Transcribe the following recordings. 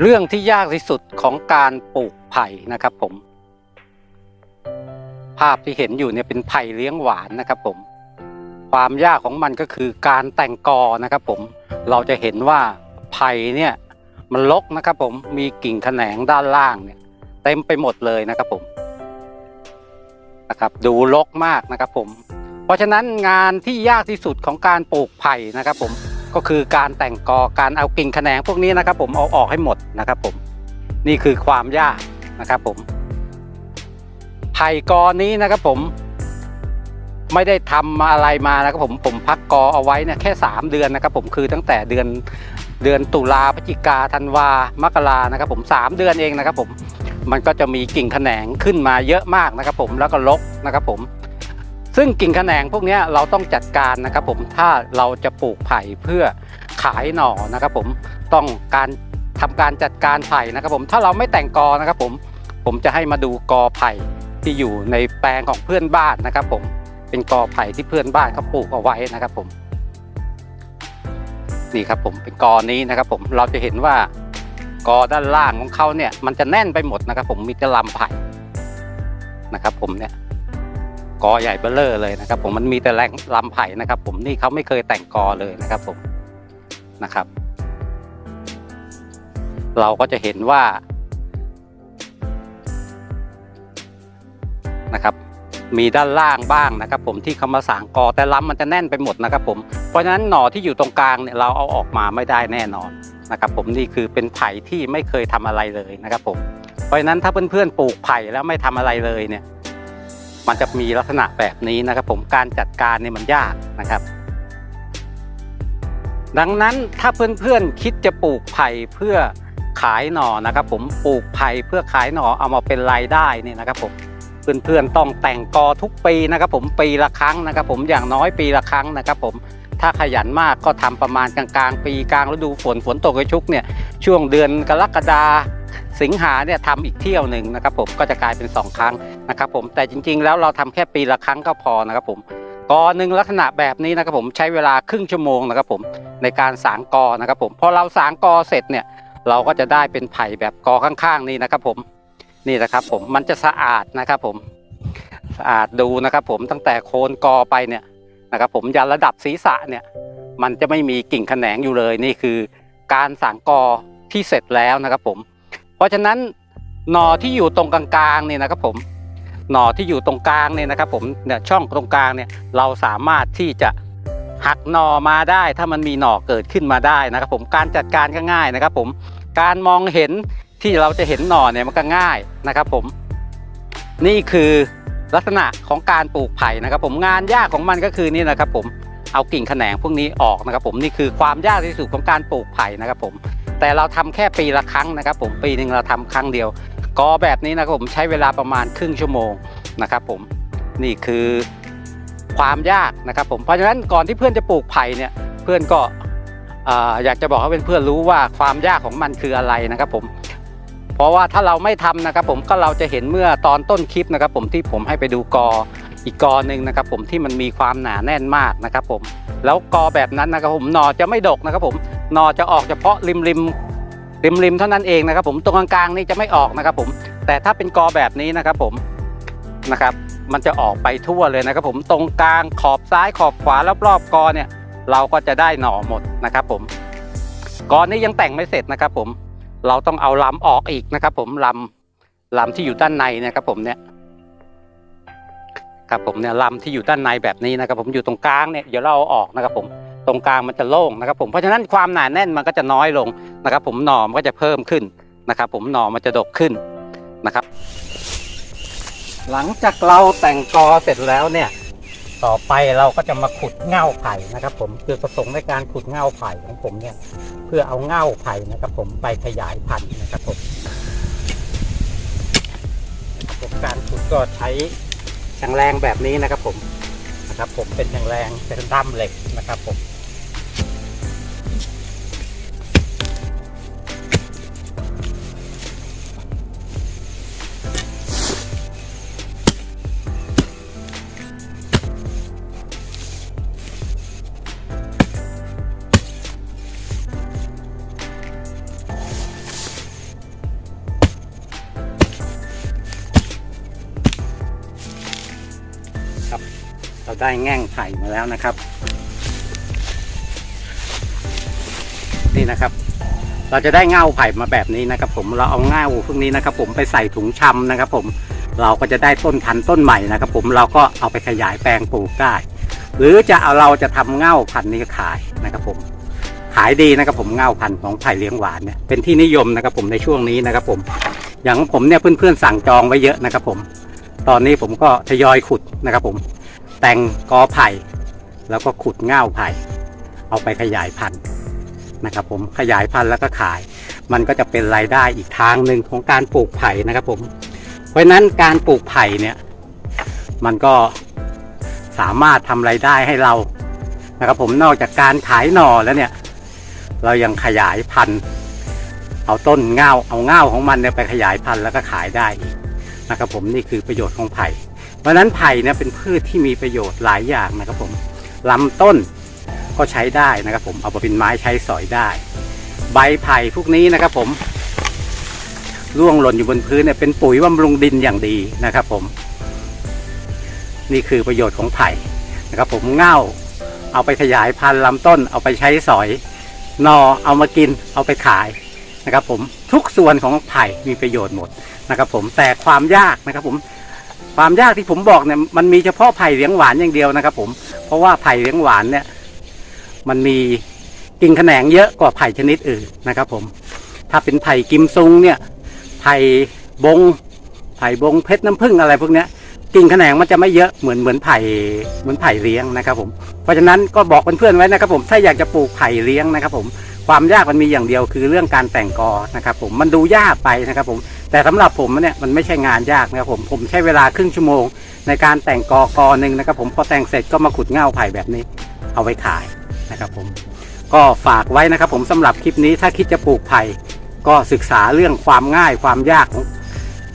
เรื่องที่ยากที่สุดของการปลูกไผ่นะครับผม ภาพที่เห็นอยู่เนี่ยเป็นไผ่เลี้ยงหวานนะครับผม ความยากของมันก็คือการแต่งกอนะครับผม เราจะเห็นว่าไผ่เนี่ยมันลกนะครับผม มีกิ่งแขนงด้านล่างเนี่ยเต็มไปหมดเลยนะครับผม นะครับ ดูรกมากนะครับผม เพราะฉะนั้นงานที่ยากที่สุดของการปลูกไผ่นะครับผม ก็คือการแต่งกอการเอากิ่งแขนงพวกนี้นะครับ ผมเอาออกให้หมดนะครับ ผมนี่คือความยากนะครับ ผมไผ่กอนี้นะครับ ผม ไม่ได้ทำอะไรมานะครับ ผมผมพักกอเอาไว้เนี่ยแค่ 3 เดือนนะครับ ผมคือตั้งแต่เดือนเดือนตุลาพฤศจิกาธันวามกรานะครับ ผม 3 เดือนเองนะครับ ผมมันก็จะมีกิ่งแขนงขึ้นมาเยอะมากนะครับ ผมแล้วก็รกนะครับ ผม ซึ่งกิ่งแขนงพวกนี้เราต้องจัดการนะครับผมถ้าเราจะปลูกไผ่เพื่อขายหน่อนะครับผมต้องการทำการจัดการไผ่นะครับผมถ้าเราไม่แต่งกอนะครับผมผมจะให้มาดูกอไผ่ที่อยู่ในแปลงของเพื่อนบ้านนะครับผมเป็นกอไผ่ที่เพื่อนบ้านเขาปลูกเอาไว้นะครับผมนี่ครับผมเป็นกอนี้นะครับผมเราจะเห็นว่ากอด้านล่างของเขาเนี่ยมันจะแน่นไปหมดนะครับผมมีแต่ลำไผ่นะครับผมเนี่ย กอใหญ่เบ้อเลอร์เลยนะครับ ผมมันมีแต่แรงลำไผ่นะครับ ผมนี่เขาไม่เคยแต่งกอเลยนะครับ ผมนะครับ เราก็จะเห็นว่านะครับมีด้านล่างบ้างนะครับ ผมที่เขามาสางกอแต่ลำมันจะแน่นไปหมดนะครับ ผมเพราะฉะนั้นหน่อที่อยู่ตรงกลางเนี่ยเราเอาออกมาไม่ได้แน่นอนนะครับ ผมนี่คือเป็นไผ่ที่ไม่เคยทำอะไรเลยนะครับ ผมเพราะฉะนั้นถ้าเพื่อนๆปลูกไผ่แล้วไม่ทำอะไรเลยเนี่ย มันจะมีลักษณะแบบนี้นะครับ ผมการจัดการเนี่ยมันยากนะครับ ดังนั้นถ้าเพื่อนๆคิดจะปลูกไผ่เพื่อขายหน่อนะครับ ผมปลูกไผ่เพื่อขายหน่อเอามาเป็นรายได้เนี่ยนะครับ ผมเพื่อนๆต้องแต่งกอทุกปีนะครับ ผมปีละครั้งนะครับ ผมอย่างน้อยปีละครั้งนะครับ ผมถ้าขยันมากก็ทำประมาณกลางๆ ปีกลางฤดูฝนฝนตกกระชุกเนี่ยช่วงเดือนกรกฎาคม สิงหาเนี่ยทำอีกเที่ยวหนึ่งนะครับผมก็จะกลายเป็นสองครั้งนะครับผมแต่จริง ๆ แล้วเราทำแค่ปีละครั้งก็พอนะครับผมกอหนึ่งลักษณะแบบนี้นะครับผมใช้เวลาครึ่งชั่วโมงนะครับผมในการสางกอนะครับผมพอเราสางกอเสร็จเนี่ยเราก็จะได้เป็นไผ่แบบกอข้างๆ นี่นะครับผมนี่นะครับผมมันจะสะอาดนะครับผมสะอาดดูนะครับผมตั้งแต่โคนกอไปเนี่ยนะครับผมยันระดับศีรษะเนี่ยมันจะไม่มีกิ่งแขนงอยู่เลยนี่คือ การสางกอที่เสร็จแล้วนะครับผม ราะฉะนั้นหน่อที่อยู่ตรงกลางๆเนี่ยนะครับผมหน่อที่อยู่ตรงกลางเนี่ยนะครับผมเนี่ยช่องตรงกลางเนี่ยเราสามารถที่จะหักหน่อมาได้ ถ้ามันมีหน่อเกิดขึ้นมาได้นะครับ ผมการจัดการก็ง่ายนะครับ ผมการมองเห็นที่เราจะเห็นหน่อเนี่ยมันก็ง่ายนะครับ ผม นี่คือลักษณะของการปลูกไผ่นะครับ ผมงานยากของมันก็คือนี่นะครับ ผมเอากิ่งแขนงพวกนี้ออกนะครับ ผมนี่คือความยากที่สุดของการปลูกไผ่นะครับ ผม แต่เราทำแค่ปีละครั้งนะครับ ผมปีหนึ่งเราทำครั้งเดียวกอแบบนี้นะครับผมใช้เวลาประมาณครึ่งชั่วโมงนะครับผมนี่คือความยากนะครับผมเพราะฉะนั้นก่อนที่เพื่อนจะปลูกไผ่เนี่ยเพื่อนก็เอ่อยากจะบอกให้เพื่อนๆรู้ว่าความยากของมันคืออะไรนะครับผมเพราะว่าถ้าเราไม่ทำนะครับผมก็เราจะเห็นเมื่อตอนต้นคลิปนะครับผมที่ผมให้ไปดูกออีกกอหนึ่งนะครับผมที่มันมีความหนาแน่นมากนะครับผมแล้วกอแบบนั้นนะครับผมหนอจะไม่ดกนะครับผม นอจะออกเฉพาะริมริมริมริมๆเท่านั้นเองนะครับ ผมตรงกลางๆนี่จะไม่ออกนะครับ ผมแต่ถ้าเป็นกอแบบนี้นะครับ ผมนะครับ มันจะออกไปทั่วเลยนะครับ ผมตรงกลางขอบซ้ายขอบขวารอบๆกอเนี่ย เราก็จะได้หน่อหมดนะครับ ผมกอนี้ยังแต่งไม่เสร็จนะครับ ผมเราต้องเอาลำออกอีกนะครับ ผมลำลำที่อยู่ด้านในนะครับ ผมเนี่ยครับผมเนี่ยลำที่อยู่ด้านในแบบนี้นะครับ ผมอยู่ตรงกลางเนี่ยเดี๋ยวเราเอาออกนะครับ ผม ตรงกลางมันจะโล่งนะครับผมเพราะฉะนั้นความหนาแน่นมันก็จะน้อยลงนะครับ ผมหน่อมันก็จะเพิ่มขึ้นนะครับ ผมหน่อมันจะดกขึ้นนะครับ หลังจากเราแต่งกอเสร็จแล้วเนี่ย ต่อไปเราก็จะมาขุดเง่าไผ่นะครับ ผมจุดประสงค์ในการขุดเง่าไผ่ของผมเนี่ย เพื่อเอาเง่าไผ่นะครับ ผมไปขยายพันธุ์นะครับผมผมการขุดก็ใช้แฉงแรงแบบนี้นะครับผมนะครับผมเป็นแฉงแรงเป็นด้ามเหล็กนะครับผม เราได้แง่งไผ่มาแล้วนะครับ นี่นะครับ เราจะได้เง่าไผ่มาแบบนี้นะครับ ผมเราเอาเง่าพวกนี้นะครับ ผมไปใส่ถุงชำนะครับ ผมเราก็จะได้ต้นพันธุ์ต้นใหม่นะครับ ผมเราก็เอาไปขยายแปลงปลูกได้หรือจะเอาเราจะทำเง่าพันธุ์นี้ขายนะครับผมขายดีนะครับผมเง่าพันธุ์ของไผ่เลี้ยงหวานเนี่ยเป็นที่นิยมนะครับ ผมในช่วงนี้นะครับ ผม อย่างของผมเนี่ยเพื่อนๆสั่งจองไว้เยอะนะครับ ผม ตอนนี้ผมก็ทยอยขุดนะครับ ผม แต่งกอไผ่ แล้วก็ขุดเง่าไผ่ เอาไปขยายพันธุ์ นะครับผมขยายพันธุ์แล้วก็ขาย มันก็จะเป็นรายได้อีกทางหนึ่งของการปลูกไผ่นะครับผม เพราะฉะนั้นการปลูกไผ่เนี่ยมันก็สามารถทำรายได้ให้เรานะครับผมนอกจากการขายหน่อแล้วเนี่ย เรายังขยายพันธุ์ เอาต้นเงาเอาเงาของมันเนี่ยไปขยายพันธุ์แล้วก็ขายได้อีกนะครับผมนี่คือประโยชน์ของไผ่ เพราะฉะนั้นไผ่เนี่ยเป็นพืชที่มีประโยชน์หลายอย่างนะครับผมลำต้น ก็ใช้ได้นะครับผมเอาไปเป็นไม้ใช้สอยได้ ใบไผ่พวกนี้นะครับผมร่วงหล่นอยู่บนพื้นเนี่ยเป็นปุ๋ยบำรุงดินอย่างดีนะครับผม นี่คือประโยชน์ของไผ่นะครับผมเง่าเอาไปขยายพันธุ์ลำต้น เอาไปใช้สอยนอเอามากินเอาไปขายนะครับผมทุกส่วนของไผ่มีประโยชน์หมดนะครับผมแต่ความยากนะครับผมความยากที่ผมบอกเนี่ยมันมีเฉพาะไผ่เลี้ยงหวานอย่างเดียวนะครับผมเพราะว่าไผ่เลี้ยงหวานเนี่ย มันมีกิ่งแขนงเยอะกว่าไผ่ชนิดอื่นนะครับผม ถ้าเป็นไผ่กิมซุงเนี่ย ไผ่บง ไผ่บงเพชรน้ำผึ้งอะไรพวกเนี้ยกิ่งแขนงมันจะไม่เยอะเหมือนเหมือนไผ่เหมือนไผ่เลี้ยงนะครับผม เพราะฉะนั้นก็บอกเพื่อนๆไว้นะครับผม ถ้าอยากจะปลูกไผ่เลี้ยงนะครับผม ความยากมันมีอย่างเดียวคือเรื่องการแต่งกอนะครับผม มันดูยากไปนะครับผม แต่สำหรับผมเนี่ยมันไม่ใช่งานยากนะครับผม ผมใช้เวลาครึ่งชั่วโมง ในการแต่งกอกอหนึ่งนะครับผม พอแต่งเสร็จก็มาขุดเง่าไผ่แบบนี้ เอาไว้ขาย นะครับผมก็ฝากไว้นะครับผมสำหรับคลิปนี้ถ้าคิดจะปลูกไผ่ก็ศึกษาเรื่องความง่ายความยาก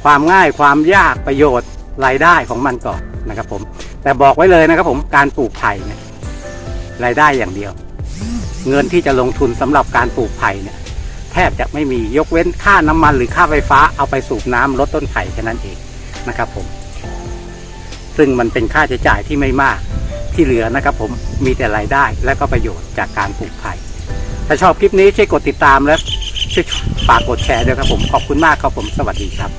ความง่ายความยากประโยชน์รายได้ของมันก่อนนะครับผมแต่บอกไว้เลยนะครับผมการปลูกไผ่เนี่ยรายได้อย่างเดียว เงินที่จะลงทุนสำหรับการปลูกไผ่เนี่ยแทบจะไม่มียกเว้นค่าน้ำมันหรือค่าไฟฟ้าเอาไปสูบน้ำลดต้นไผ่แค่นั้นเองนะครับผมซึ่งมันเป็นค่าใช้จ่ายที่ไม่มาก ที่เหลือนะครับผมมีแต่รายได้และก็ประโยชน์จากการปลูกไผ่ถ้าชอบคลิปนี้ช่วยกดติดตามและช่วยฝากกดแชร์ด้วยครับผมขอบคุณมากครับผมสวัสดีครับ